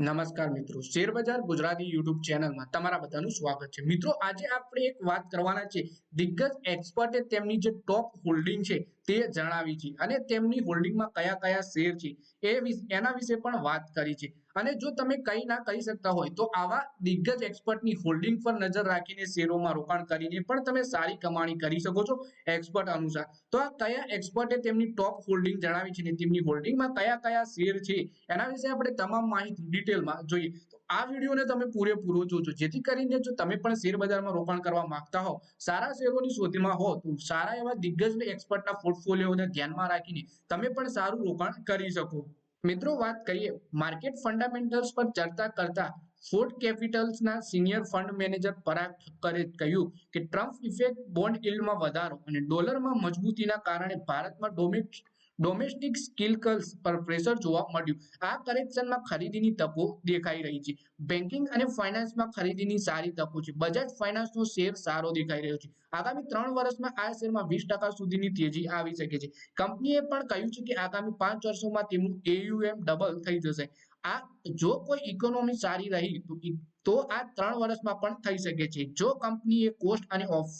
નમસ્કાર મિત્રો. શેરબજાર ગુજરાતી યુટ્યુબ ચેનલમાં તમારા બધાનું સ્વાગત છે. મિત્રો, આજે આપણે એક વાત કરવાના છે. દિગ્ગજ એક્સપર્ટે તેમની જે ટોપ હોલ્ડિંગ છે તે જણાવી છે. અને તેમની હોલ્ડિંગમાં કયા કયા શેર છે એ એના વિશે પણ વાત કરી છે. અને જો તમે કઈ ના કરી શકતા હોય તો આવા દિગ્ગજ એક્સપર્ટની હોલ્ડિંગ પર નજર રાખીને શેરોમાં રોકાણ કરીને પણ તમે સારી કમાણી કરી શકો છો એક્સપર્ટ અનુસાર. તો આ કયા એક્સપર્ટે તેમની ટોપ હોલ્ડિંગ જણાવી છે ને તેમની હોલ્ડિંગમાં કયા કયા શેર છે એના વિશે આપણે તમામ માહિતી ડિટેલમાં જોઈએ. તો આ વિડીયોને તમે પૂરેપૂરો જોજો. જેથી કરીને જો તમે પણ શેર રોકાણ કરવા માંગતા હો, સારા શેરોની શોધમાં હો, તો સારા એવા દિગ્ગજ એક્સપર્ટના પોર્ટફોલિયોને ધ્યાનમાં રાખીને તમે પણ સારું રોકાણ કરી શકો. મિત્રો, વાત કરીએ માર્કેટ ફંડામેન્ટલ્સ પર ચર્ચા કરતા ફોર્ટ કેપિટલ્સના સિનિયર ફંડ મેનેજર પરાગ ઠક્કરે કહ્યું કે ટ્રમ્પ ઇફેક્ટ બોન્ડ ઇલ્ડમાં વધારો અને ડોલરમાં મજબૂતીના કારણે ભારતમાં ડોમેસ્ટિક ડોમેસ્ટિક સ્કિલકલ્સ પર પ્રેશર જોવા મળ્યું. આ કરેક્શનમાં ખરીદીની તકો દેખાઈ રહી છે. બેન્કિંગ અને ફાઇનાન્સમાં ખરીદીની સારી તકો છે. બજાજ ફાઇનાન્સનો શેર સારો દેખાઈ રહ્યો છે. આગામી ત્રણ વર્ષમાં આ શેરમાં વીસ ટકા સુધીની તેજી આવી શકે છે. કંપનીએ પણ કહ્યું છે કે આગામી પાંચ વર્ષોમાં તેમનું એયુએમ ડબલ થઈ જશે. આ જો કોઈ ઇકોનોમી સારી રહી તો આ ત્રણ વર્ષમાં પણ થઈ શકે છે. જો કંપનીએ કોસ્ટ અને ઓફ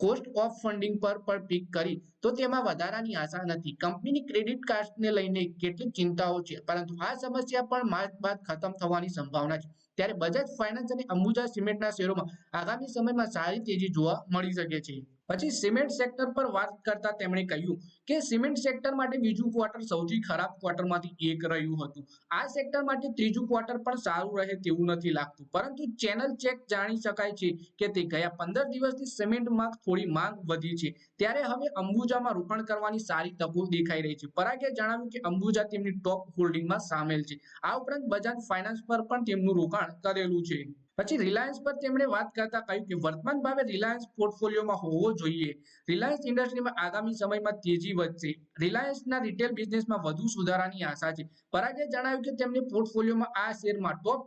કોસ્ટ ઓફ ફંડિંગ પર પણ પીક કરી. તો તેમાં વધારાની આશા નથી. કંપનીની ક્રેડિટ કાર્ડને લઈને કેટલીક ચિંતાઓ છે. પરંતુ આ સમસ્યા પણ માર્ચ બાદ ખતમ થવાની સંભાવના છે. ત્યારે બજાજ ફાઇનાન્સ અને અંબુજા સિમેન્ટના શેરોમાં આગામી સમયમાં સારી તેજી જોવા મળી શકે છે. પછી સિમેન્ટ સેક્ટર પર વાત કરતા તેમણે કહ્યું કે સિમેન્ટ સેક્ટર માટે બીજું ક્વાર્ટર સૌથી ખરાબ ક્વાર્ટરમાંથી એક રહ્યું હતું. આ સેક્ટર માટે ત્રીજું ક્વાર્ટર પણ સારું રહે તેવું નથી લાગતું. પરંતુ ચેનલ ચેક જાણી શકાય છે કે તે ગયા પંદર દિવસથી સિમેન્ટમાં થોડી માંગ વધી છે. ત્યારે હવે અંબુજામાં રોકાણ કરવાની સારી તકો દેખાઈ રહી છે. પરાગે જણાવ્યું કે અંબુજા તેમની ટોપ હોલ્ડિંગમાં સામેલ છે. આ ઉપરાંત બજાજ ફાઇનાન્સ પર પણ તેમનું રોકાણ કરેલું છે. પછી રિલાયન્સ પર તેમણે વાત કરતા કહ્યું કે વર્તમાન ભાવે રિલાયન્સ પોર્ટફોલિયોમાં હોવો જોઈએ. રિલાયન્સ ઇન્ડસ્ટ્રીમાં આગામી સમયમાં તેજી વધશે. રિલાયન્સના રિટેલ બિઝનેસમાં વધુ સુધારાની આશા છે. પરાગે જણાવ્યું કે તેમને પોર્ટફોલિયોમાં આ શેરમાં ટોપ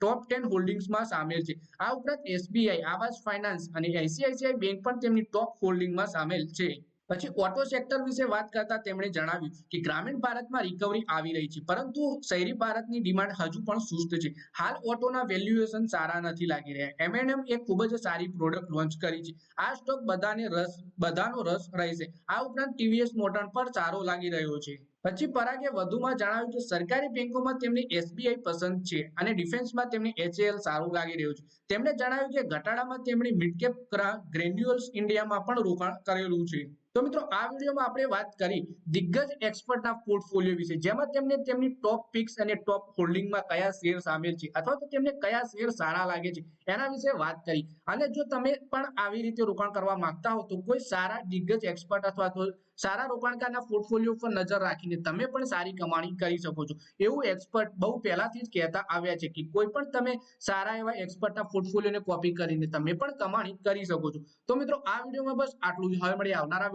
ટોપ ટેન હોલ્ડિંગ્સમાં સામેલ છે. આ ઉપરાંત એસબીઆઈ આવાસ ફાઇનાન્સ અને આઈસીઆઈસીઆઈ બેંક પણ તેમની ટોપ હોલ્ડિંગમાં સામેલ છે. પછી ઓટો સેક્ટર વિશે વાત કરતા તેમણે જણાવ્યું કે ગ્રામીણ ભારતમાં રિકવરી આવી રહી છે, પરંતુ શહેરી ભારતની ડિમાન્ડ હજુ પણ સુસ્ત છે. હાલ ઓટોના વેલ્યુએશન સારા નથી લાગી રહ્યા. એમએનએમ એ ખૂબ જ સારી પ્રોડક્ટ લોન્ચ કરી છે. આ સ્ટોક બધાને રસ, બધાનો રસ રહેશે. આ ઉપરાંત ટીવીએસ મોટર પર સારો લાગી રહ્યો છે. પછી પરાગે વધુમાં જણાવ્યું કે સરકારી બેંકોમાં તેમની એસબીઆઈ પસંદ છે અને ડિફેન્સમાં તેમની એચએએલ સારું લાગી રહ્યું છે. તેમણે જણાવ્યું કે ઘટાડામાં તેમણે મિડકેપ ગ્રેન્યુઅલ્સ ઇન્ડિયામાં પણ રોકાણ કરેલું છે. તો મિત્રો, આ વિડીયોમાં આપણે વાત કરી દિગ્ગજ એક્સપર્ટના પોર્ટફોલિયો વિશે. જેમાં તેમને તેમની ટોપ પિક્સ અને ટોપ હોલ્ડિંગમાં કયા શેર સામેલ છે અથવા તો તેમને કયા શેર સારા લાગે છે એના વિશે વાત કરી. અને જો તમે પણ આવી રીતે રોકાણ કરવા માંગતા હો તો કોઈ સારા દિગ્ગજ એક્સપર્ટ અથવા તો સારા રોકાણકારના પોર્ટફોલિયો પર નજર રાખીને તમે પણ સારી કમાણી કરી શકો છો. એવું એક્સપર્ટ બહુ પહેલાથી જ કહેતા આવ્યા છે કે કોઈ પણ તમે સારા એવા એક્સપર્ટના પોર્ટફોલિયોને કોપી કરીને તમે પણ કમાણી કરી શકો છો. તો મિત્રો, આ વિડીયોમાં બસ આટલું જ. હવે મળી આવનારા